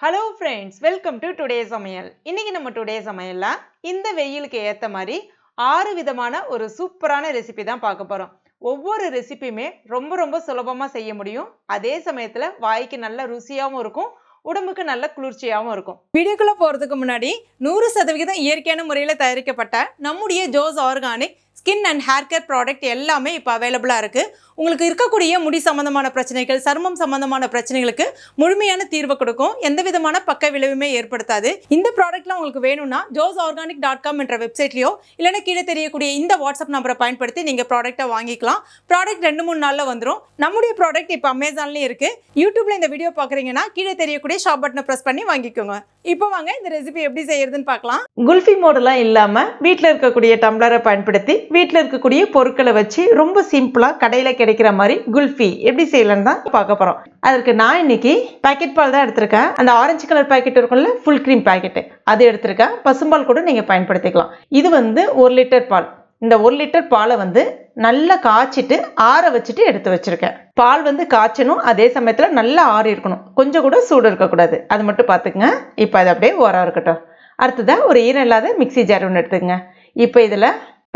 Hello friends welcome to today சமையல் இன்றைக்கி நம்ம டுடே சமையலில் இந்த வெயிலுக்கு ஏற்ற மாதிரி ஆறு விதமான ஒரு சூப்பரான ரெசிபி தான் பார்க்க போகிறோம் ஒவ்வொரு ரெசிபியுமே ரொம்ப ரொம்ப சுலபமாக செய்ய முடியும். அதே சமயத்தில் வாய்க்கு நல்ல ருசியாகவும் இருக்கும் உடம்புக்கு நல்ல குளிர்ச்சியாகவும் இருக்கும். வீடியோக்குள்ளே போகிறதுக்கு முன்னாடி நூறு சதவிகிதம் இயற்கையான முறையில் தயாரிக்கப்பட்ட நம்முடைய Jos organic skin and hair care product எல்லாமே இப்போ அவைலபிளாக இருக்குது உங்களுக்கு இருக்கக்கூடிய முடி சம்மந்தமான பிரச்சனைகள் சருமம் சம்மந்தமான பிரச்சனைகளுக்கு முழுமையான தீர்வு கொடுக்கும். எந்த விதமான பக்க விளைவுமே ஏற்படுத்தாது. இந்த ப்ராடக்ட்லாம் உங்களுக்கு வேணும்னா ஜோஸ் ஆர்கானிக் டாட் காம் என்ற வெப்சைட்லையோ இல்லைன்னா கீழே தெரியக்கூடிய இந்த வாட்ஸ்அப் நம்பரை பயன்படுத்தி நீங்கள் ப்ராடக்ட்டை வாங்கிக்கலாம். ப்ராடக்ட் ரெண்டு மூணு நாளில் வந்துடும் நம்முடைய ப்ராடக்ட் இப்போ அமேசான்லேயும் இருக்குது யூடியூப்பில் இந்த வீடியோ பார்க்குறீங்கன்னா கீழே தெரியக்கூடிய ஷாப் பட்டனை ப்ரெஸ் பண்ணி வாங்கிக்கோங்க. இப்போ வாங்க இந்த ரெசிபி எப்படி செய்யறதுன்னு பார்க்கலாம். குல்ஃபி மோடெல்லாம் இல்லாமல் வீட்டில் இருக்கக்கூடிய டம்ளரை பயன்படுத்தி வீட்டில் இருக்கக்கூடிய பொருட்களை வச்சு ரொம்ப சிம்பிளாக கடையில் கிடைக்கிற மாதிரி குல்ஃபி எப்படி செய்யலாம்னு தான் பார்க்க போகிறோம் அதற்கு நான் இன்னைக்கு பாக்கெட் பால் தான் எடுத்திருக்கேன். அந்த ஆரஞ்சு கலர் பாக்கெட் இருக்கும்ல ஃபுல் க்ரீம் பேக்கெட்டு அது எடுத்திருக்கேன். பசும்பால் கூட நீங்கள் பயன்படுத்திக்கலாம். இது வந்து ஒரு லிட்டர் பால். இந்த ஒரு லிட்டர் பாலை வந்து நல்லா காய்ச்சிட்டு ஆற வச்சுட்டு எடுத்து வச்சுருக்கேன். பால் வந்து காய்ச்சணும். அதே சமயத்தில் நல்லா ஆறி இருக்கணும். கொஞ்சம் கூட சூடு இருக்கக்கூடாது. அது மட்டும் பார்த்துக்குங்க. இப்போ அது அப்படியே ஓரம் இருக்கட்டும். அடுத்ததாக ஒரு ஈரம் இல்லாத மிக்ஸி ஜார் ஒன்று எடுத்துக்கங்க. இப்போ இதில்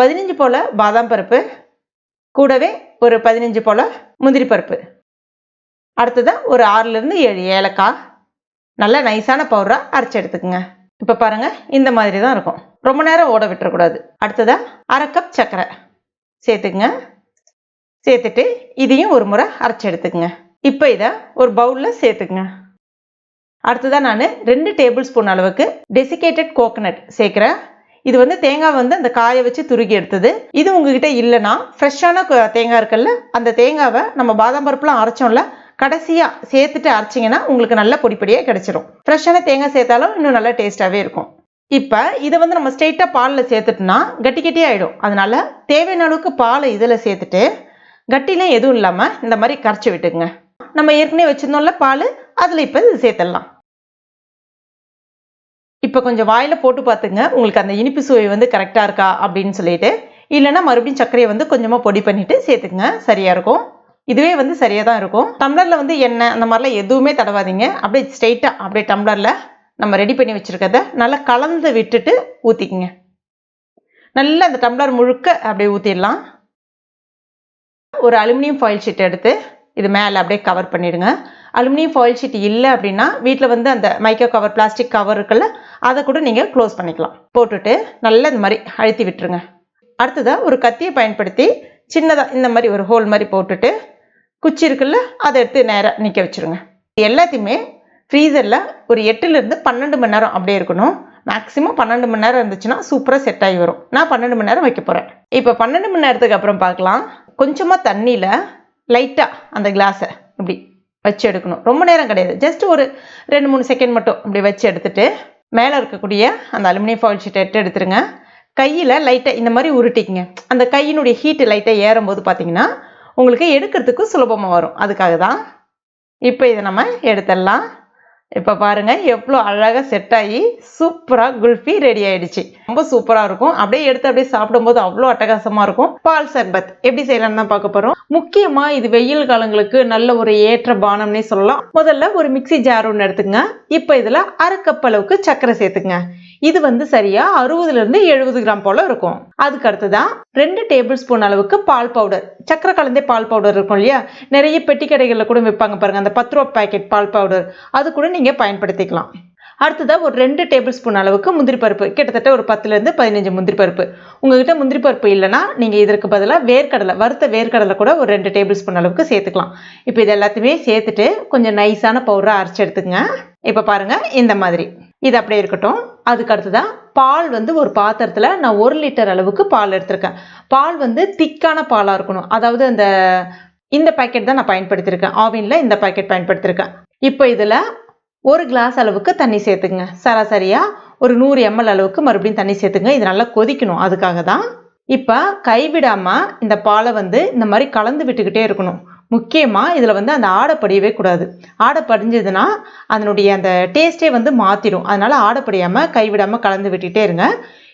பதினஞ்சு போல் பாதாம் பருப்பு கூடவே ஒரு பதினஞ்சு போல் முந்திரி பருப்பு. அடுத்ததாக ஒரு ஆறுலேருந்து ஏழு ஏலக்காய். நல்ல நைஸான பவுடராக அரைச்சி எடுத்துக்கோங்க. இப்போ பாருங்கள் இந்த மாதிரி தான் இருக்கும். ரொம்ப நேரம் ஓட விட்டுறக்கூடாது. அடுத்ததாக அரை கப் சர்க்கரை சேர்த்துக்குங்க. சேர்த்துட்டு இதையும் ஒரு முறை அரைச்சி எடுத்துக்கோங்க. இப்போ இதை ஒரு பவுலில் சேர்த்துக்குங்க. அடுத்ததாக நான் ரெண்டு டேபிள் ஸ்பூன் அளவுக்கு டெசிகேட்டட் கோகனட் சேர்க்குறேன். இது வந்து தேங்காய் வந்து அந்த காய வச்சு துருக்கி எடுத்தது. இது உங்ககிட்ட இல்லைன்னா ஃப்ரெஷ்ஷான தேங்காய் இருக்குல்ல அந்த தேங்காவை நம்ம பாதாம் பருப்புலாம் அரைச்சோம்ல கடைசியாக சேர்த்துட்டு அரைச்சிங்கன்னா உங்களுக்கு நல்ல பொடிப்படியாக கிடைச்சிரும். ஃப்ரெஷ்ஷான தேங்காய் சேர்த்தாலும் இன்னும் நல்லா டேஸ்ட்டாகவே இருக்கும். இப்போ இதை வந்து நம்ம ஸ்ட்ரெயிட்டாக பாலில் சேர்த்துட்டோம்னா கட்டி கட்டி ஆகிடும் அதனால தேவையான அளவுக்கு பாலை இதில் சேர்த்துட்டு கட்டிலாம் எதுவும் இல்லாமல் இந்த மாதிரி கரைச்சி விட்டுக்குங்க. நம்ம ஏற்கனவே வச்சுருந்தோம்ல பால் அதில் இப்போ இது சேர்த்துடலாம். இப்போ கொஞ்சம் வாயில் போட்டு பார்த்துங்க. உங்களுக்கு அந்த இனிப்பு சுவை வந்து கரெக்டாக இருக்கா அப்படின்னு சொல்லிட்டு. இல்லைன்னா மறுபடியும் சர்க்கரையை வந்து கொஞ்சமாக பொடி பண்ணிவிட்டு சேர்த்துக்குங்க. சரியாக இருக்கும். இதுவே வந்து சரியாக தான் இருக்கும். டம்ளரில் வந்து எண்ணெய் அந்த மாதிரிலாம் எதுவுமே தடவாதீங்க. அப்படியே ஸ்ட்ரெயிட்டாக அப்படியே டம்ளரில் நம்ம ரெடி பண்ணி வச்சுருக்கத நல்லா கலந்து விட்டுட்டு ஊற்றிக்குங்க நல்லா அந்த டம்ளர் முழுக்க அப்படியே ஊற்றிடலாம் ஒரு அலுமினியம் ஃபாயில் ஷீட் எடுத்து இது மேலே அப்படியே கவர் பண்ணிவிடுங்க அலுமினியம் ஃபாயில் ஷீட் இல்லை அப்படின்னா வீட்டில் வந்து அந்த மைக்கோ கவர் பிளாஸ்டிக் கவர் இருக்குல்ல அதை கூட நீங்கள் க்ளோஸ் பண்ணிக்கலாம். போட்டுட்டு நல்லா இந்த மாதிரி அழுத்தி விட்டுருங்க. அடுத்ததாக ஒரு கத்தியை பயன்படுத்தி சின்னதாக இந்த மாதிரி ஒரு ஹோல் மாதிரி போட்டுட்டு குச்சி இருக்குல்ல அதை எடுத்து நேராக நிற்க வச்சுருங்க. எல்லாத்தையுமே ஃப்ரீசரில் ஒரு எட்டுலேருந்து பன்னெண்டு மணி நேரம் அப்படியே இருக்கணும். மேக்ஸிமம் பன்னெண்டு மணி நேரம் இருந்துச்சுன்னா சூப்பராக செட் ஆகி வரும். நான் பன்னெண்டு மணி நேரம் வைக்க போகிறேன் இப்போ பன்னெண்டு மணி நேரத்துக்கு அப்புறம் பார்க்கலாம். கொஞ்சமாக தண்ணியில் லைட்டாக அந்த கிளாஸை இப்படி வச்சு எடுக்கணும் ரொம்ப நேரம் கிடையாது. ஜஸ்ட் ஒரு ரெண்டு மூணு செகண்ட் மட்டும் அப்படி வச்சு எடுத்துட்டு மேலே இருக்கக்கூடிய அந்த அலுமினியம் ஃபாயில் ஷீட்டை எடுத்து எடுத்துருங்க. கையில் லைட்டாக இந்த மாதிரி உருட்டிக்குங்க. அந்த கையினுடைய ஹீட்டு லைட்டாக ஏறும்போது பார்த்தீங்கன்னா உங்களுக்கு எடுக்கிறதுக்கு சுலபமாக வரும். அதுக்காக தான் இப்போ இதை நம்ம எடுத்துடலாம். இப்போ பாருங்கள் எவ்வளோ அழகாக செட் ஆகி சூப்பராக குல்ஃபி ரெடி ஆகிடுச்சு ரொம்ப சூப்பராக இருக்கும். அப்படியே எடுத்து அப்படியே சாப்பிடும்போது அவ்வளோ அட்டகாசமாக இருக்கும். பால் சர்பத் எப்படி செய்யலாம்னு தான் பார்க்க போகிறோம் முக்கியமாக இது வெயில் காலங்களுக்கு நல்ல ஒரு ஏற்ற பானம்னே சொல்லலாம். முதல்ல ஒரு மிக்சி ஜார் ஒன்று எடுத்துங்க இப்போ இதில் அரை கப் அளவுக்கு சர்க்கரை சேர்த்துங்க இது வந்து சரியா அறுபதுல இருந்து எழுபது கிராம் போல இருக்கும். அதுக்கு அடுத்ததான் ரெண்டு டேபிள் ஸ்பூன் அளவுக்கு பால் பவுடர் சக்கரை கலந்தே பால் பவுடர் இருக்கும் இல்லையா? நிறைய பெட்டி கடைகளில் கூட விற்பாங்க பாருங்க அந்த பத்து ரூபா பேக்கெட் பால் பவுடர் அது கூட நீங்க பயன்படுத்திக்கலாம். அடுத்ததாக ஒரு ரெண்டு டேபிள் ஸ்பூன் அளவுக்கு முந்திரி பருப்பு கிட்டத்தட்ட ஒரு பத்துலேருந்து பதினஞ்சு முந்திரி பருப்பு. உங்ககிட்ட முந்திரி பருப்பு இல்லைன்னா நீங்கள் இதற்கு பதிலாக வேர்க்கடலை வறுத்த வேர்க்கடலை கூட ஒரு ரெண்டு டேபிள் ஸ்பூன் அளவுக்கு சேர்த்துக்கலாம். இப்போ இது எல்லாத்தையுமே சேர்த்துட்டு கொஞ்சம் நைஸான பவுடராக அரைச்சி எடுத்துக்கங்க. இப்போ பாருங்கள் இந்த மாதிரி. இது அப்படியே இருக்கட்டும். அதுக்கு அடுத்ததான் பால் வந்து ஒரு பாத்திரத்தில் நான் ஒரு லிட்டர் அளவுக்கு பால் எடுத்திருக்கேன். பால் வந்து திக்கான பாலாக இருக்கணும். அதாவது அந்த இந்த பேக்கெட் தான் நான் பயன்படுத்தியிருக்கேன். ஆவினில் இந்த பேக்கெட் பயன்படுத்தியிருக்கேன். இப்போ இதில் ஒரு கிளாஸ் அளவுக்கு தண்ணி சேர்த்துங்க சராசரியாக ஒரு நூறு எம்எல் அளவுக்கு மறுபடியும் தண்ணி சேர்த்துங்க. இது நல்லா கொதிக்கணும். அதுக்காக தான் இப்போ கைவிடாமல் இந்த பாலை வந்து இந்த மாதிரி கலந்து விட்டுக்கிட்டே இருக்கணும். முக்கியமாக இதில் வந்து அந்த ஆடை படியவே கூடாது. ஆடை படிஞ்சதுன்னா அதனுடைய அந்த டேஸ்ட்டே வந்து மாற்றிடும் அதனால் ஆடை படியாமல் கைவிடாமல் கலந்து விட்டுகிட்டே இருங்க.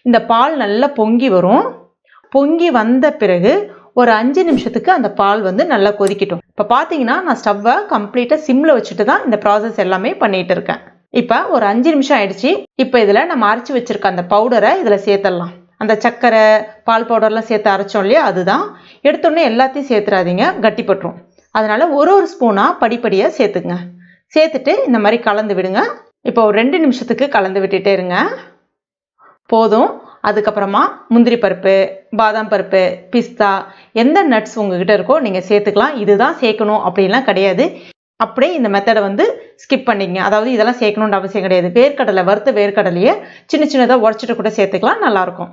இந்த பால் நல்லா பொங்கி வரும். பொங்கி வந்த பிறகு ஒரு அஞ்சு நிமிஷத்துக்கு அந்த பால் வந்து நல்லா கொதிக்கட்டும். இப்போ பார்த்தீங்கன்னா நான் ஸ்டவ்வை கம்ப்ளீட்டாக சிம்மில் வச்சுட்டு தான் இந்த ப்ராசஸ் எல்லாமே பண்ணிகிட்டு இருக்கேன். இப்போ ஒரு அஞ்சு நிமிஷம் ஆயிடுச்சு. இப்போ இதில் நம்ம அரைச்சி வச்சுருக்க அந்த பவுடரை இதில் சேர்த்துடலாம் அந்த சர்க்கரை பால் பவுடர்லாம் சேர்த்து அரைச்சோம் இல்லையா? அதுதான். எடுத்தோடனே எல்லாத்தையும் சேர்த்துறாதீங்க. கட்டிப்பட்டுரும் அதனால் ஒரு ஒரு ஸ்பூனாக படிப்படியாக சேர்த்துங்க சேர்த்துட்டு இந்த மாதிரி கலந்து விடுங்க. இப்போ ஒரு ரெண்டு நிமிஷத்துக்கு கலந்து விட்டுட்டே இருங்க. போதும். அதுக்கப்புறமா முந்திரி பருப்பு பாதாம் பருப்பு பிஸ்தா எந்த நட்ஸ் உங்ககிட்ட இருக்கோ நீங்கள் சேர்த்துக்கலாம். இதுதான் சேர்க்கணும் அப்படின்லாம் கிடையாது. அப்படியே இந்த மெத்தடை வந்து ஸ்கிப் பண்ணிக்கங்க. அதாவது இதெல்லாம் சேர்க்கணுன்ற அவசியம் கிடையாது. வேர்க்கடலை வறுத்த வேர்க்கடலையே சின்ன சின்னதாக உடச்சிட்டு கூட சேர்த்துக்கலாம். நல்லாயிருக்கும்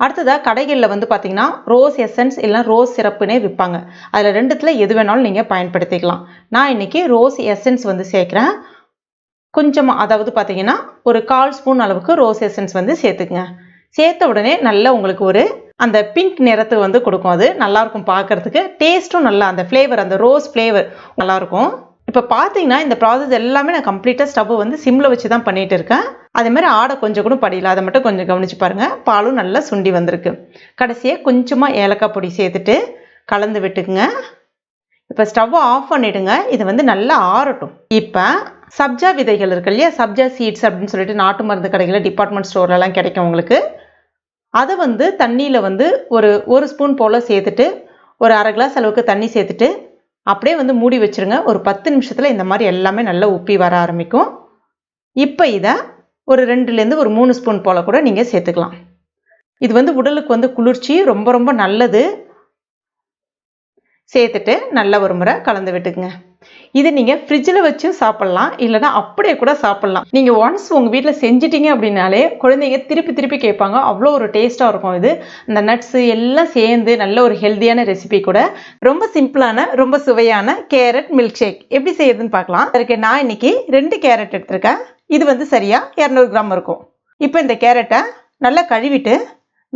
அடுத்ததாக கடைகளில் வந்து பார்த்தீங்கன்னா ரோஸ் எசன்ஸ் இல்லை ரோஸ் சிறப்புனே விற்பாங்க அதில் ரெண்டுத்தில் எது வேணாலும் நீங்கள் பயன்படுத்திக்கலாம். நான் இன்றைக்கி ரோஸ் எசன்ஸ் வந்து சேர்க்குறேன். கொஞ்சமாக அதாவது பார்த்தீங்கன்னா ஒரு கால் ஸ்பூன் அளவுக்கு ரோஸ் எசன்ஸ் வந்து சேர்த்துக்குங்க. சேர்த்த உடனே நல்லா உங்களுக்கு ஒரு அந்த பிங்க் நிறத்தை வந்து கொடுக்கும். அது நல்லாயிருக்கும் பார்க்குறதுக்கு டேஸ்ட்டும் நல்லா அந்த ஃப்ளேவர் அந்த ரோஸ் ஃப்ளேவர் நல்லாயிருக்கும் இப்போ பார்த்தீங்கன்னா இந்த ப்ராசஸ் எல்லாமே நான் கம்ப்ளீட்டாக ஸ்டவ் வந்து சிம்மில் வச்சு தான் பண்ணிகிட்டு இருக்கேன் அதே மாதிரி ஆடை கொஞ்சம் கூட படியல. அதை மட்டும் கொஞ்சம் கவனிச்சு பாருங்கள் பாலும் நல்லா சுண்டி வந்திருக்கு. கடைசியாக கொஞ்சமாக ஏலக்காய் பொடி சேர்த்துட்டு கலந்து விட்டுக்குங்க. இப்போ ஸ்டவ்வை ஆஃப் பண்ணிவிடுங்க இது வந்து நல்லா ஆறட்டும். இப்போ சப்ஜா விதைகள் இருக்கு இல்லையா? சப்ஜா சீட்ஸ் அப்படின்னு சொல்லிட்டு நாட்டு மருந்து கடைகளில் டிபார்ட்மெண்ட் ஸ்டோர்லலாம் கிடைக்கும் உங்களுக்கு. அதை வந்து தண்ணியில் வந்து ஒரு ஒரு ஸ்பூன் போல் சேர்த்துட்டு ஒரு அரை கிளாஸ் அளவுக்கு தண்ணி சேர்த்துட்டு அப்படியே வந்து மூடி வச்சுருங்க. ஒரு பத்து நிமிஷத்தில் இந்த மாதிரி எல்லாமே நல்லா உப்பி வர ஆரம்பிக்கும். இப்போ இதை ஒரு ரெண்டுலேருந்து ஒரு மூணு ஸ்பூன் போல் கூட நீங்கள் சேர்த்துக்கலாம். இது வந்து உடலுக்கு வந்து குளிர்ச்சி ரொம்ப ரொம்ப நல்லது. சேர்த்துட்டு நல்ல ஒரு முறை கலந்து விட்டுக்குங்க. இது நீங்கள் ஃப்ரிட்ஜில் வச்சும் சாப்பிட்லாம் இல்லைனா அப்படியே கூட சாப்பிட்லாம். நீங்கள் ஒன்ஸ் உங்கள் வீட்டில் செஞ்சிட்டிங்க அப்படின்னாலே குழந்தைங்க திருப்பி திருப்பி கேட்பாங்க. அவ்வளோ ஒரு டேஸ்ட்டாக இருக்கும் இது. இந்த நட்ஸு எல்லாம் சேர்ந்து நல்ல ஒரு ஹெல்த்தியான ரெசிபி கூட. ரொம்ப சிம்பிளான ரொம்ப சுவையான கேரட் மில்க் ஷேக் எப்படி செய்யறதுன்னு பார்க்கலாம். அதுக்கு நான் இன்னைக்கு ரெண்டு கேரட் எடுத்திருக்கேன். இது வந்து சரியாக இரநூறு கிராம் இருக்கும். இப்போ இந்த கேரட்டை நல்லா கழுவிட்டு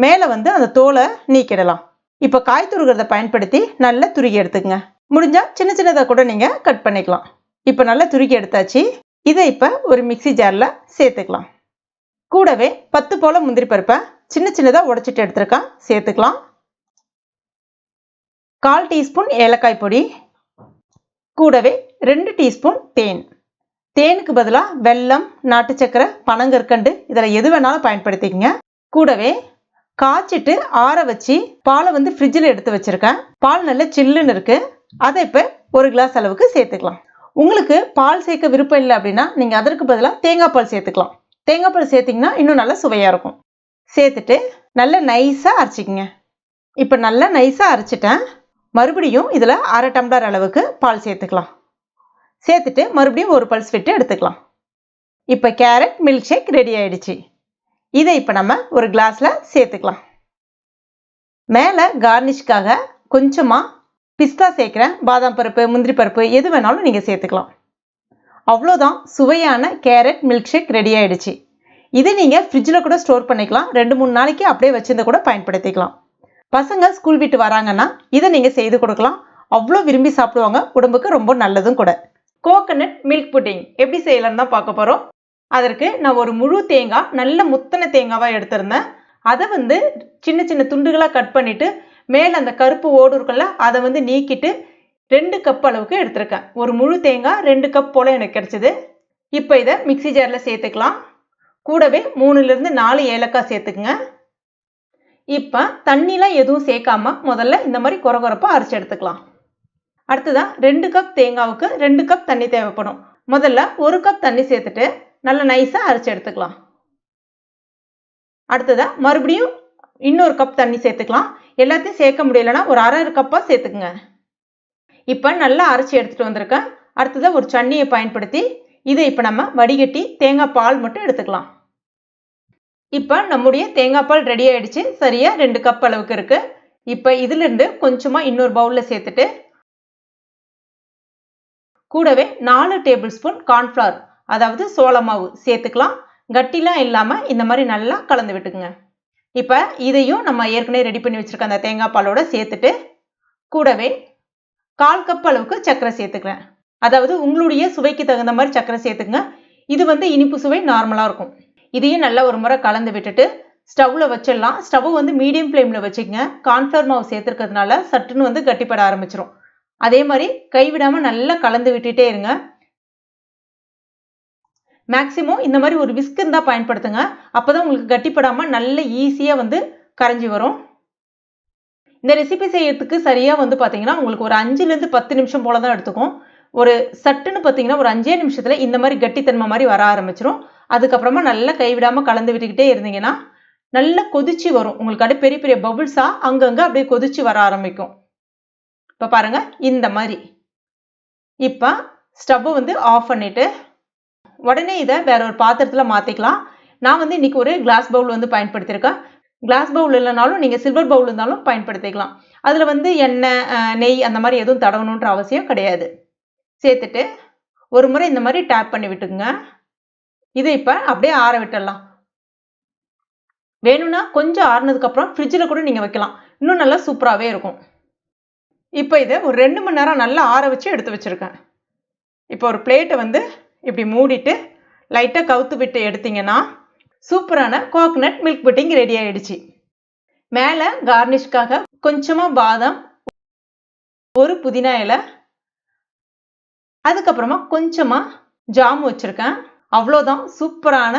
மேலே வந்து அந்த தோலை நீக்கிடலாம். இப்போ காய் துருகிறத பயன்படுத்தி நல்லா துருகி எடுத்துக்கங்க. முடிஞ்சால் சின்ன சின்னதாக கூட நீங்கள் கட் பண்ணிக்கலாம். இப்போ நல்லா துருக்கி எடுத்தாச்சு. இதை இப்போ ஒரு மிக்சி ஜாரில் சேர்த்துக்கலாம். கூடவே பத்து போல் முந்திரி பருப்பை சின்ன சின்னதாக உடச்சிட்டு எடுத்துருக்கேன் சேர்த்துக்கலாம். கால் டீஸ்பூன் ஏலக்காய் பொடி. கூடவே ரெண்டு டீஸ்பூன் தேன். தேனுக்கு பதிலாக வெல்லம் நாட்டு சக்கரை பனங்கற்கண்டு இதில் எது வேணாலும் பயன்படுத்திக்கங்க. கூடவே காய்ச்சிட்டு ஆற வச்சு பாலை வந்து ஃப்ரிட்ஜில் எடுத்து வச்சுருக்கேன். பால் நல்லா சில்லுன்னு இருக்குது அதை இப்போ ஒரு கிளாஸ் அளவுக்கு சேர்த்துக்கலாம். உங்களுக்கு பால் சேர்க்க விருப்பம் இல்லை அப்படின்னா நீங்கள் அதற்கு பதிலாக தேங்காய் பால் சேர்த்துக்கலாம். தேங்காய் பால் சேர்த்திங்கன்னா இன்னும் நல்லா சுவையாக இருக்கும். சேர்த்துட்டு நல்லா நைஸாக அரைச்சிக்கங்க. இப்போ நல்லா நைஸாக அரைச்சிட்டேன். மறுபடியும் இதில் அரை டம்ளர் அளவுக்கு பால் சேர்த்துக்கலாம். சேர்த்துட்டு மறுபடியும் ஒரு பல்ஸ் விட்டு எடுத்துக்கலாம். இப்போ கேரட் மில்க் ஷேக் ரெடி ஆயிடுச்சு. இதை இப்போ நம்ம ஒரு கிளாஸில் சேர்த்துக்கலாம். மேலே கார்னிஷ்காக கொஞ்சமாக பிஸ்தா சேர்க்குறேன் பாதாம் பருப்பு முந்திரி பருப்பு எது வேணாலும் நீங்கள் சேர்த்துக்கலாம். அவ்வளோதான் சுவையான கேரட் மில்க் ஷேக் ரெடி ஆகிடுச்சு இதை நீங்கள் ஃப்ரிட்ஜில் கூட ஸ்டோர் பண்ணிக்கலாம். ரெண்டு மூணு நாளைக்கு அப்படியே வச்சிருந்த கூட பயன்படுத்திக்கலாம். பசங்க ஸ்கூல் விட்டு வராங்கன்னா இதை நீங்கள் செய்து கொடுக்கலாம். அவ்வளோ விரும்பி சாப்பிடுவாங்க. உடம்புக்கு ரொம்ப நல்லதும் கூட. கோகனட் மில்க் புட்டிங் எப்படி செய்யலாம்னு தான் பார்க்க போகிறோம் அதற்கு நான் ஒரு முழு தேங்காய் நல்ல முத்தன தேங்காவாக எடுத்திருந்தேன். அதை வந்து சின்ன சின்ன துண்டுகளாக கட் பண்ணிவிட்டு மேலே அந்த கருப்பு ஓடு இருக்குல்ல அதை வந்து நீக்கிட்டு ரெண்டு கப் அளவுக்கு எடுத்திருக்கேன். ஒரு முழு தேங்காய் ரெண்டு கப் போல் எனக்கு கிடச்சிது. இப்போ இதை மிக்சி ஜாரில் சேர்த்துக்கலாம். கூடவே மூணுலேருந்து நாலு ஏலக்காய் சேர்த்துக்குங்க. இப்போ தண்ணிலாம் எதுவும் சேர்க்காம முதல்ல இந்த மாதிரி குறை குறைப்பாக அரைச்சி எடுத்துக்கலாம். அடுத்ததான் ரெண்டு கப் தேங்காவுக்கு ரெண்டு கப் தண்ணி தேவைப்படும். முதல்ல ஒரு கப் தண்ணி சேர்த்துட்டு நல்லா நைஸாக அரைச்சி எடுத்துக்கலாம். அடுத்ததாக மறுபடியும் இன்னொரு கப் தண்ணி சேர்த்துக்கலாம். எல்லாத்தையும் சேர்க்க முடியலன்னா ஒரு அரை கப்பாக சேர்த்துக்குங்க. இப்போ நல்லா அரைச்சி எடுத்துகிட்டு வந்திருக்கேன். அடுத்ததாக ஒரு சன்னியை பயன்படுத்தி இதை இப்போ நம்ம வடிகட்டி தேங்காய் பால் மட்டும் எடுத்துக்கலாம். இப்போ நம்முடைய தேங்காய் பால் ரெடி ஆயிடுச்சு. சரியாக ரெண்டு கப் அளவுக்கு இருக்குது இப்போ இதிலிருந்து கொஞ்சமாக இன்னொரு பவுலில் சேர்த்துட்டு கூடவே நாலு டேபிள் ஸ்பூன் கார்ன்ஃப்ளவர் அதாவது சோள மாவு சேர்த்துக்கலாம். கட்டிலாம் இல்லாமல் இந்த மாதிரி நல்லா கலந்து விட்டுக்குங்க. இப்போ இதையும் நம்ம ஏற்கனவே ரெடி பண்ணி வச்சுருக்க அந்த தேங்காய் பாலோட சேர்த்துட்டு கூடவே கால் கப் அளவுக்கு சர்க்கரை சேர்த்துக்கிறேன். அதாவது உங்களுடைய சுவைக்கு தகுந்த மாதிரி சர்க்கரை சேர்த்துக்குங்க. இது வந்து இனிப்பு சுவை நார்மலாக இருக்கும். இதையும் நல்லா ஒரு முறை கலந்து விட்டுட்டு ஸ்டவ்வில் வச்சிடலாம். ஸ்டவ் வந்து மீடியம் ஃப்ளேமில் வச்சுக்கங்க. கார்ன்ஃப்ளவர் மாவு சேர்த்துருக்கிறதுனால சட்டுன்னு வந்து கட்டிப்பட ஆரம்பிச்சிரும். அதே மாதிரி கைவிடாமல் நல்லா கலந்து விட்டுட்டே இருங்க. மேக்ஸிமம் இந்த மாதிரி ஒரு விஸ்க் இருந்தால் பயன்படுத்துங்க. அப்போ தான் உங்களுக்கு கட்டிப்படாமல் நல்ல ஈஸியாக வந்து கரைஞ்சி வரும். இந்த ரெசிபி செய்யறதுக்கு சரியாக வந்து பார்த்தீங்கன்னா உங்களுக்கு ஒரு அஞ்சுலேருந்து பத்து நிமிஷம் போல தான் எடுத்துக்கும். ஒரு சட்டுன்னு பார்த்தீங்கன்னா ஒரு அஞ்சே நிமிஷத்தில் இந்த மாதிரி கட்டித்தன்மை மாதிரி வர ஆரம்பிச்சிரும். அதுக்கப்புறமா நல்லா கைவிடாமல் கலந்து விட்டுக்கிட்டே இருந்தீங்கன்னா நல்லா கொதிச்சு வரும். உங்களுக்கு அப்படியே பெரிய பெரிய பபுள்ஸாக அங்கங்கே அப்படியே கொதிச்சு வர ஆரம்பிக்கும். இப்போ பாருங்க இந்த மாதிரி. இப்போ ஸ்டவ்வை வந்து ஆஃப் பண்ணிவிட்டு உடனே இதை வேற ஒரு பாத்திரத்தில் மாற்றிக்கலாம் நான் வந்து இன்னைக்கு ஒரு கிளாஸ் பவுல் வந்து பயன்படுத்தியிருக்கேன். கிளாஸ் பவுல் இல்லைனாலும் நீங்கள் சில்வர் பவுல் இருந்தாலும் பயன்படுத்திக்கலாம். அதில் வந்து எண்ணெய் நெய் அந்த மாதிரி எதுவும் தடவணுன்ற அவசியம் கிடையாது. சேர்த்துட்டு ஒரு முறை இந்த மாதிரி டேப் பண்ணி விட்டுக்குங்க. இதை இப்போ அப்படியே ஆற விட்டுடலாம். வேணும்னா கொஞ்சம் ஆறுனதுக்கப்புறம் ஃப்ரிட்ஜில் கூட நீங்கள் வைக்கலாம். இன்னும் நல்லா சூப்பராகவே இருக்கும். இப்போ இதை ஒரு ரெண்டு மணி நேரம் நல்லா ஆற வச்சு எடுத்து வச்சுருக்கேன். இப்போ ஒரு பிளேட்டை வந்து இப்படி மூடிட்டு லைட்டாக கவுத்து விட்டு எடுத்தீங்கன்னா சூப்பரான கோகனட் மில்க் புட்டிங் ரெடி ஆயிடுச்சு. மேலே கார்னிஷ்காக கொஞ்சமாக பாதாம் ஒரு புதினா இலை அதுக்கப்புறமா கொஞ்சமாக ஜாம் வச்சுருக்கேன். அவ்வளோதான் சூப்பரான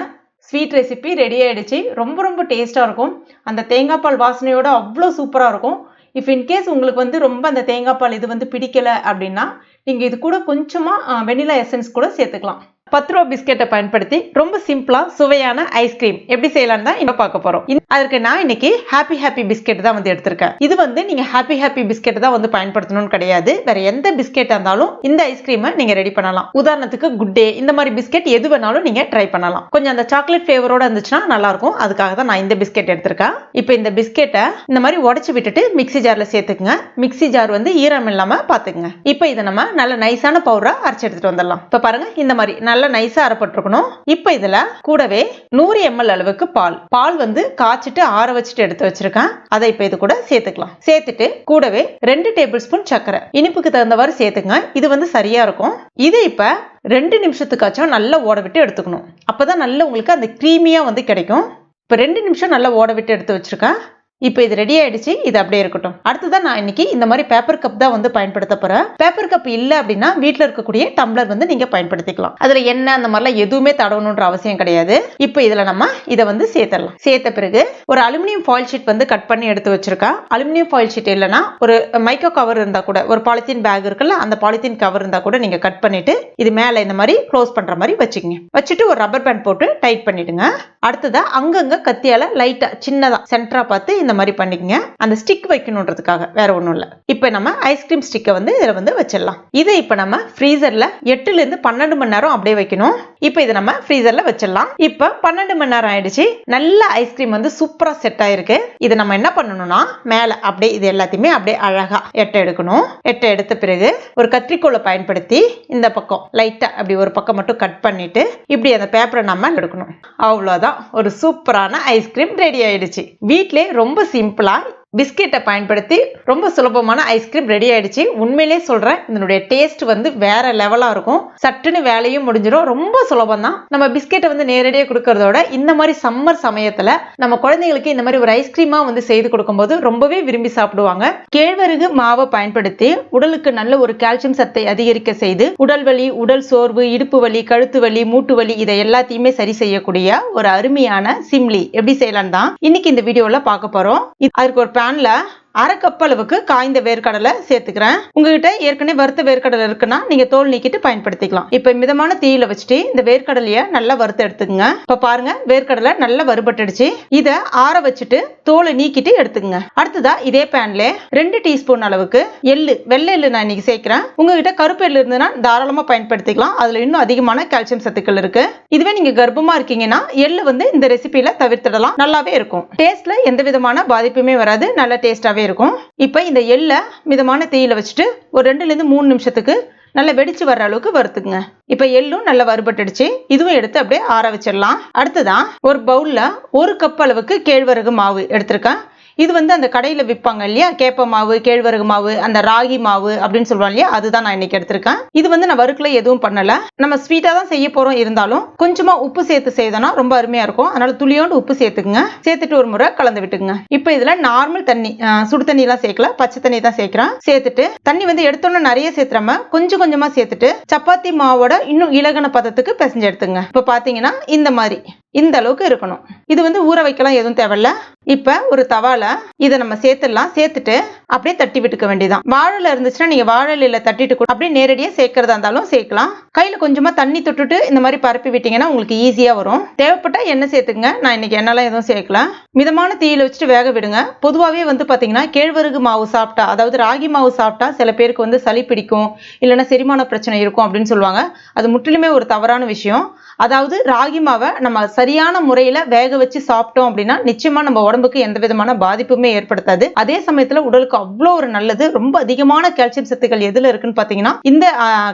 ஸ்வீட் ரெசிபி ரெடி ஆகிடுச்சி ரொம்ப ரொம்ப டேஸ்ட்டாக இருக்கும். அந்த தேங்காய் பால் வாசனையோட அவ்வளோ சூப்பராக இருக்கும். இஃப் இன்கேஸ் உங்களுக்கு வந்து ரொம்ப அந்த தேங்காய் பால் இது வந்து பிடிக்கலை அப்படின்னா நீங்கள் இது கூட கொஞ்சமாக வெனிலா எசன்ஸ் கூட சேர்த்துக்கலாம். பத்து ரூபா பிஸ்கெட்டை பயன்படுத்தி ரொம்ப சிம்பிளா சுவையான ஐஸ்கிரீம் எப்படி செய்யலாம் தான் இன்னும் பார்க்க போறோம். அதற்கு நான் இன்னைக்கு ஹாப்பி ஹாப்பி பிஸ்கெட் தான் வந்து எடுத்திருக்கேன். இது வந்து நீங்க ஹாப்பி ஹாப்பி பிஸ்கெட் தான் வந்து பயன்படுத்தணும்னு கிடையாது. வேற எந்த பிஸ்கெட் இருந்தாலும் இந்த ஐஸ்கிரீமை நீங்க ரெடி பண்ணலாம். உதாரணத்துக்கு குட் டே இந்த மாதிரி பிஸ்கெட் எது வேணாலும் நீங்க ட்ரை பண்ணலாம். கொஞ்சம் அந்த சாக்லேட் ஃபிளேவரோட இருந்துச்சுன்னா நல்லா இருக்கும். அதுக்காக தான் நான் இந்த பிஸ்கெட் எடுத்திருக்கேன். இப்போ இந்த பிஸ்கெட்டை இந்த மாதிரி உடச்சு விட்டுட்டு மிக்சி ஜார்ல சேர்த்துக்குங்க. மிக்ஸி ஜார் வந்து ஈரம் இல்லாம பாத்துக்குங்க. இப்போ இதை நம்ம நல்ல நைஸான பவுடரா அரைச்சு எடுத்துட்டு வந்துடலாம். இப்போ பாருங்க இந்த மாதிரி நல்லா நைஸா அரைப்பட்டிருக்கணும். இப்போ இதுல கூடவே நூறு எம்எல் அளவுக்கு பால். பால் வந்து காய்ச்சிட்டு ஆற வச்சுட்டு எடுத்து வச்சிருக்கேன். அதை இப்போ இது கூட சேர்த்துக்கலாம். சேர்த்துட்டு கூடவே ரெண்டு டேபிள் ஸ்பூன் சர்க்கரை. இனிப்புக்கு தகுந்தவாறு சேர்த்துங்க. இது வந்து சரியா இருக்கும். இது இப்ப ரெண்டு நிமிஷத்துக்காச்சும் நல்லா ஓட விட்டு எடுத்துக்கணும். அப்பதான் நல்ல உங்களுக்கு அந்த க்ரீமியா வந்து கிடைக்கும். இப்போ ரெண்டு நிமிஷம் நல்லா ஓட விட்டு எடுத்து வச்சிருக்கேன். இப்போ இது ரெடி ஆயிடுச்சு இது அப்படியே இருக்கட்டும். அடுத்ததான் நான் இன்னைக்கு இந்த மாதிரி பேப்பர் கப் தான் வந்து பயன்படுத்த போறேன். பேப்பர் கப் இல்லை அப்படின்னா வீட்டில் இருக்கக்கூடிய டம்ளர் வந்து நீங்க பயன்படுத்திக்கலாம். அதுல என்ன அந்த மாதிரிலாம் எதுவுமே தடவணுன்ற அவசியம் கிடையாது. இப்போ இதுல நம்ம இதை வந்து சேர்த்துடலாம். சேர்த்த பிறகு ஒரு அலுமினியம் ஃபாயில் ஷீட் வந்து கட் பண்ணி எடுத்து வச்சிருக்கேன் அலுமினியம் ஃபாயில் ஷீட் இல்லைன்னா ஒரு மைக்கோ கவர் இருந்தா கூட ஒரு பாலித்தீன் பேக் இருக்குல்ல அந்த பாலித்தீன் கவர் இருந்தா கூட நீங்க கட் பண்ணிட்டு இது மேல இந்த மாதிரி க்ளோஸ் பண்ற மாதிரி வச்சுக்கோங்க. வச்சுட்டு ஒரு ரப்பர் பேண்ட் போட்டு டைட் பண்ணிடுங்க. அடுத்ததா அங்கங்க கத்தியால லைட்டா சின்னதா சென்டரா பார்த்து இந்த மாதிரி பண்ணிக்கங்க. அந்த ஸ்டிக் வைக்கணுன்றதுக்காக வேற ஒன்றும் இல்லை. இப்போ நம்ம ஐஸ்கிரீம் ஸ்டிக்கை வந்து இதில் வந்து வச்சிடலாம். இதை இப்போ நம்ம ஃப்ரீசரில் எட்டுல இருந்து பன்னெண்டு மணி நேரம் அப்படியே வைக்கணும். இப்போ இதை நம்ம ஃப்ரீசரில் வச்சிடலாம். இப்போ பன்னெண்டு மணி நேரம் ஆயிடுச்சு. நல்ல ஐஸ்கிரீம் வந்து சூப்பராக செட் ஆயிருக்கு. இதை நம்ம என்ன பண்ணணும்னா மேலே அப்படியே இது எல்லாத்தையுமே அப்படியே அழகாக எட்டை எடுக்கணும். எட்டை எடுத்த பிறகு ஒரு கத்திரிக்கோலை பயன்படுத்தி இந்த பக்கம் லைட்டாக அப்படி ஒரு பக்கம் மட்டும் கட் பண்ணிட்டு இப்படி அந்த பேப்பரை நம்ம எடுக்கணும். அவ்வளோதான் ஒரு சூப்பரான ஐஸ்கிரீம் ரெடி ஆயிடுச்சு. வீட்டிலே ரொம்ப சிம்பிளா பிஸ்கெட்டை பயன்படுத்தி ரொம்ப சுலபமான ஐஸ்கிரீம் ரெடி ஆயிடுச்சு. உண்மையிலே சொல்றேன் இதனுடைய டேஸ்ட் வந்து வேற லெவலா இருக்கும். சட்டுன்னு வேலையும் முடிஞ்சிடும் ரொம்ப சுலபம் தான் நம்ம பிஸ்கெட்டை வந்து நேரடியாக கொடுக்கறதோட இந்த மாதிரி சம்மர் சமயத்துல நம்ம குழந்தைங்களுக்கு இந்த மாதிரி ஒரு ஐஸ்கிரீமா வந்து செய்து கொடுக்கும்போது ரொம்பவே விரும்பி சாப்பிடுவாங்க. கேழ்வரகு மாவை பயன்படுத்தி உடலுக்கு நல்ல ஒரு கால்சியம் சத்தை அதிகரிக்க செய்து உடல் வலி உடல் சோர்வு இடுப்பு வலி கழுத்து வலி மூட்டு வலி இதை எல்லாத்தையுமே சரி செய்யக்கூடிய ஒரு அருமையான சிம்லி. எப்படி செய்யலாம் தான் இன்னைக்கு இந்த வீடியோல பார்க்க போறோம். அதுக்கு ஒரு பேனில் அரை கப் அளவுக்கு காய்ந்த வேர்க்கடலை சேர்த்துக்கிறேன். உங்ககிட்ட ஏற்கனவே வறுத்த வேர்க்கடலை இருக்குன்னா நீங்க தோல் நீக்கிட்டு பயன்படுத்திக்கலாம். இப்ப மிதமான தீயில வச்சுட்டு இந்த வேர்க்கடலைய நல்லா வறுத்து எடுத்துக்கங்க. இப்ப பாருங்க வேர்க்கடலை நல்லா வறுபட்டுடுச்சு. இத ஆற வச்சுட்டு தோலை நீக்கிட்டு எடுத்துக்கங்க. அடுத்ததா இதே பேன்ல ரெண்டு டீஸ்பூன் அளவுக்கு எள்ளு வெள்ளை எள்ளு நான் இன்னைக்கு சேர்க்கிறேன். உங்ககிட்ட கருப்பு எள்ளு இருந்ததுன்னா தாராளமா பயன்படுத்திக்கலாம். அதுல இன்னும் அதிகமான கால்சியம் சத்துக்கள் இருக்கு. இதுவே நீங்க கர்ப்பமா இருக்கீங்கன்னா எள்ளு வந்து இந்த ரெசிபியில தவிர்த்திடலாம். நல்லாவே இருக்கும். டேஸ்ட்ல எந்த விதமான பாதிப்புமே வராது. நல்ல டேஸ்டாவே இருக்கும். இப்போ இந்த எள்ளை மிதமான தீயில வச்சுட்டு ஒரு ரெண்டுல இருந்து மூணு நிமிஷத்துக்கு நல்லா வெடிச்சு வர்ற அளவுக்கு வறுத்துக்குங்க. இப்போ எள்ளும் நல்லா வறுபட்டுடுச்சு. இதுவும் எடுத்து அப்படியே ஆற வச்சிடலாம். அடுத்ததான் ஒரு பவுல்ல ஒரு கப் அளவுக்கு கேழ்வரகு மாவு எடுத்திருக்கேன். இது வந்து அந்த கடையில் விற்பாங்க இல்லையா? கேப்ப மாவு கேழ்வரகு மாவு அந்த ராகி மாவு அப்படின்னு சொல்லுவாங்க இல்லையா? அதுதான் நான் இன்னைக்கு எடுத்திருக்கேன். இது வந்து நான் வறுக்கல எதுவும் பண்ணல. நம்ம ஸ்வீட்டா தான் செய்ய போறோம் இருந்தாலும் கொஞ்சமா உப்பு சேர்த்து செய்தோம்னா ரொம்ப அருமையா இருக்கும். அதனால துளியோண்டு உப்பு சேர்த்துக்குங்க. சேர்த்துட்டு ஒரு முறை கலந்து விட்டுக்குங்க. இப்போ இதுல நார்மல் தண்ணி சுடு தண்ணி எல்லாம் சேர்க்கல. பச்சை தண்ணி தான் சேர்க்கிறேன். சேர்த்துட்டு தண்ணி வந்து எடுத்தோன்னே நிறைய சேர்த்துறாம கொஞ்சம் கொஞ்சமா சேர்த்துட்டு சப்பாத்தி மாவோட இன்னும் இலகன பதத்துக்கு பிசைஞ்சு எடுத்துங்க இப்போ பாத்தீங்கன்னா இந்த மாதிரி. இந்த அளவுக்கு இருக்கணும். இது வந்து ஊற வைக்கலாம் எதுவும் தேவையில்ல. இப்ப ஒரு தவால இதை நம்ம சேர்த்துடலாம். சேர்த்துட்டு அப்படியே தட்டி விட்டுக்க வேண்டியதான் வாழல இருந்துச்சுன்னா நீங்க வாழை இலையில தட்டிட்டு கூட அப்படியே நேரடியா சேர்க்கறதா இருந்தாலும் சேர்க்கலாம். கையில கொஞ்சமா தண்ணி தொட்டுட்டு இந்த மாதிரி பரப்பி விட்டீங்கன்னா உங்களுக்கு ஈஸியா வரும். தேவைப்பட்டா எண்ணெய் சேர்த்துங்க நான் இன்னைக்கு எண்ணெய்லாம் எதுவும் சேர்க்கல. மிதமான தீயில் வச்சுட்டு வேக விடுங்க. பொதுவாகவே வந்து பார்த்தீங்கன்னா கேழ்வரகு மாவு சாப்பிட்டா அதாவது ராகி மாவு சாப்பிட்டா சில பேருக்கு வந்து சளி பிடிக்கும் இல்லைன்னா செரிமான பிரச்சனை இருக்கும் அப்படின்னு சொல்லுவாங்க. அது முற்றிலுமே ஒரு தவறான விஷயம். அதாவது ராகி மாவை நம்ம சரியான முறையில் வேக வச்சு சாப்பிட்டோம் அப்படின்னா நிச்சயமாக நம்ம உடம்புக்கு எந்த விதமான பாதிப்புமே ஏற்படுத்தாது. அதே சமயத்தில் உடலுக்கு அவ்வளோ ஒரு நல்லது. ரொம்ப அதிகமான கால்சியம் சத்துக்கள் எதில் இருக்குன்னு பார்த்தீங்கன்னா இந்த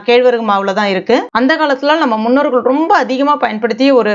கேழ்வரகு மாவில் தான் இருக்கு. அந்த காலத்தில் நம்ம முன்னோர்கள் ரொம்ப அதிகமாக பயன்படுத்திய ஒரு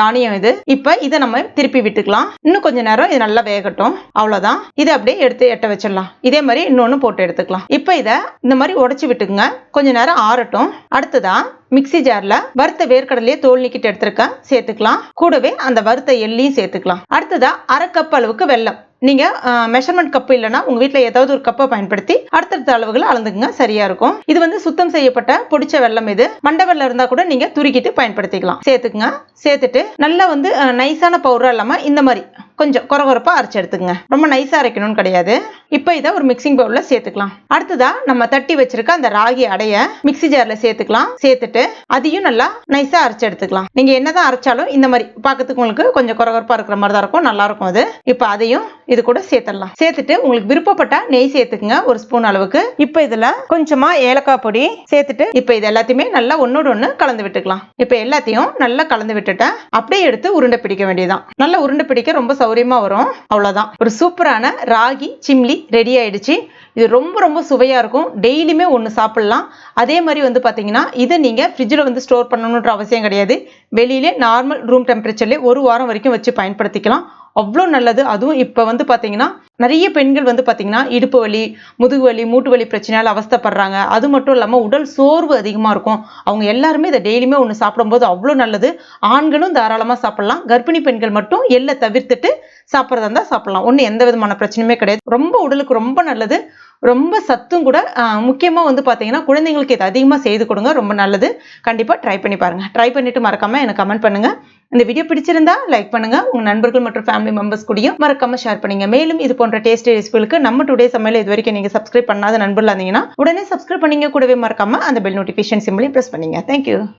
தானியம் இது. இப்போ இதை நம்ம திருப்பி விட்டுக்கலாம். இன்னும் கொஞ்ச நேரம் இது நல்லா வேகட்டும். அவ்வளவுதான். இதை அப்படியே எடுத்து எட்ட வச்சிடலாம். இதே மாதிரி இன்னொன்னு போட்டு எடுத்துக்கலாம். இப்ப இதை இந்த மாதிரி உடைச்சு விட்டுக்குங்க. கொஞ்ச நேரம் ஆறட்டும். அடுத்ததா மிக்ஸி ஜார்ல வறுத்த வேர்க்கடலையே தோல் நீக்கிட்டு எடுத்திருக்கேன் சேர்த்துக்கலாம். கூடவே அந்த வறுத்த எள்ளையும் சேர்த்துக்கலாம். அடுத்ததா அரை கப் அளவுக்கு வெல்லம். நீங்க மெஷர்மெண்ட் கப்பு இல்லைன்னா உங்க வீட்டில் ஏதாவது ஒரு கப்பை பயன்படுத்தி அடுத்தடுத்த அளவுகளை அளந்துக்குங்க. சரியா இருக்கும். இது வந்து சுத்தம் செய்யப்பட்ட பொடிச்ச வெல்லம் இது. மண்டை வெள்ளம் இருந்தா கூட நீங்க துருக்கிட்டு பயன்படுத்திக்கலாம். சேர்த்துக்குங்க. சேர்த்துட்டு நல்லா வந்து நைஸான பவுடரா இல்லாம இந்த மாதிரி. கொஞ்சம் கொரகொரப்பா அரைச்சு எடுத்துங்க ரொம்ப நைஸா அரைக்கணும்னு கிடையாது. இப்போ இதை ஒரு மிக்சிங் பவுல்ல சேர்த்துக்கலாம். அடுத்ததா நம்ம தட்டி வச்சிருக்க அந்த ராகி அடைய மிக்ஸி ஜார்ல சேர்த்துக்கலாம். சேர்த்துட்டு அதையும் நல்லா நைஸா அரைச்சு எடுத்துக்கலாம். நீங்க என்னதான் அரைச்சாலும் இந்த மாதிரி பார்க்கறதுக்கு உங்களுக்கு கொஞ்சம் கொரகொரப்பா இருக்கிற மாதிரி தான் இருக்கும். நல்லா இருக்கும் அது. இப்போ அதையும் இது கூட சேர்த்துடலாம். சேர்த்துட்டு உங்களுக்கு விருப்பப்பட்ட நெய் சேர்த்துக்குங்க. ஒரு ஸ்பூன் அளவுக்கு. இப்போ இதுல கொஞ்சமா ஏலக்காய் பொடி சேர்த்துட்டு இப்போ இது எல்லாத்தையுமே நல்லா ஒன்னோட ஒன்று கலந்து விட்டுக்கலாம். இப்போ எல்லாத்தையும் நல்லா கலந்து விட்டுட்டேன். அப்படியே எடுத்து உருண்டை பிடிக்க வேண்டியதான் நல்லா உருண்டை பிடிக்க ரொம்ப சௌரியமா வரும். அவ்வளவுதான். ஒரு சூப்பரான ராகி சிம்லி ரெடி ஆயிடுச்சு. இது ரொம்ப ரொம்ப சுவையாக இருக்கும். டெய்லியுமே ஒன்று சாப்பிட்லாம். அதே மாதிரி வந்து பார்த்தீங்கன்னா இதை நீங்கள் ஃப்ரிட்ஜில் வந்து ஸ்டோர் பண்ணணுன்ற அவசியம் கிடையாது. வெளியிலே நார்மல் ரூம் டெம்பரேச்சர்லேயே ஒரு வாரம் வரைக்கும் வச்சு பயன்படுத்திக்கலாம். அவ்வளோ நல்லது. அதுவும் இப்போ வந்து பார்த்தீங்கன்னா நிறைய பெண்கள் வந்து பார்த்தீங்கன்னா இடுப்பு வலி முதுகு வலி மூட்டு வலி பிரச்சனையால் அவஸ்தைப்படுறாங்க. அது மட்டும் இல்லாமல் உடல் சோர்வு அதிகமாக இருக்கும். அவங்க எல்லாருமே இதை டெய்லியுமே ஒன்று சாப்பிடும்போது அவ்வளோ நல்லது. ஆண்களும் தாராளமாக சாப்பிட்லாம். கர்ப்பிணி பெண்கள் மட்டும் எல்லை தவிர்த்துட்டு சாப்பிட்றதா இருந்தால் சாப்பிடலாம். ஒன்றும் எந்த விதமான பிரச்சனையுமே கிடையாது. ரொம்ப உடலுக்கு ரொம்ப நல்லது. ரொம்ப சத்தும் கூட முக்கியமாக வந்து பார்த்தீங்கன்னா குழந்தைங்களுக்கு இது அதிகமாக செய்து கொடுங்க ரொம்ப நல்லது. கண்டிப்பாக ட்ரை பண்ணி பாருங்கள் ட்ரை பண்ணிவிட்டு மறக்காமல் எனக்கு கமெண்ட் பண்ணுங்க. இந்த வீடியோ பிடிச்சிருந்தா லைக் பண்ணுங்கள் உங்கள் நண்பர்கள் மற்றும் ஃபேமிலி மெம்பர்ஸ் கூடயும் மறக்காமல் ஷேர் பண்ணுங்க. மேலும் இது போன்ற டேஸ்டி ரெசிபிகளுக்கு நம்ம டுடே சமையல் இது வரைக்கும் நீங்கள் சப்ஸ்கிரைப் பண்ணாத நண்பர்கள் இருந்தீங்கன்னா உடனே சப்ஸ்கிரைப் பண்ணிங்க கூடவே மறக்காம அந்த பெல் நோட்டிஃபிகேஷன் சிம்பிளையும் பிரஸ் பண்ணிங்க. Thank you